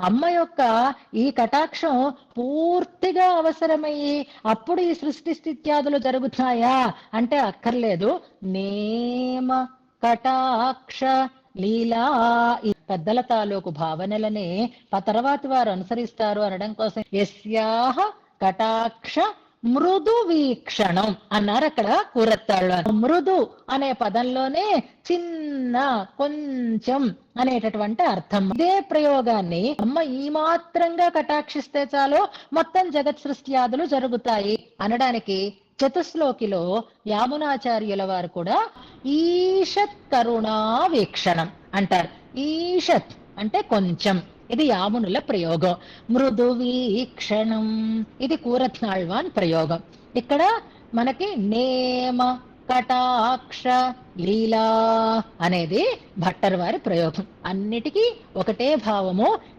అమ్మ యొక్క ఈ కటాక్షం పూర్తిగా అవసరమయ్యి అప్పుడు ఈ సృష్టి స్థిత్యాదులు జరుగుతాయా అంటే అక్కర్లేదు. నేమ కటాక్ష లీలా ఈ పెద్దల తాలూకు భావనలనే తర్వాత తర్వాతి వారు అనుసరిస్తారు అనడం కోసం ఎస్యాహ కటాక్ష మృదు వీక్షణం అన్నారు అక్కడ కూరత్తాళ్ళు మృదు అనే పదంలోనే చిన్న కొంచెం అనేటటువంటి అర్థం. ఇదే ప్రయోగాన్ని అమ్మ ఈ మాత్రంగా కటాక్షిస్తే చాలు మొత్తం జగత్ సృష్ట్యాదులు జరుగుతాయి అనడానికి చతుశ్లోకిలో యామునాచార్యుల వారు కూడా ఈషత్ కరుణా వీక్షణం అంటారు. ఈషత్ అంటే కొంచెం. ఇది యామునుల ప్రయోగం. మృదు వీక్షణం ఇది కూరత్నాళ్వాన్ ప్రయోగం. ఇక్కడ మనకి నేమ కటాక్ష లీలా అనేది భట్టర్ వారి ప్రయోగం. అన్నిటికీ ఒకటే భావము.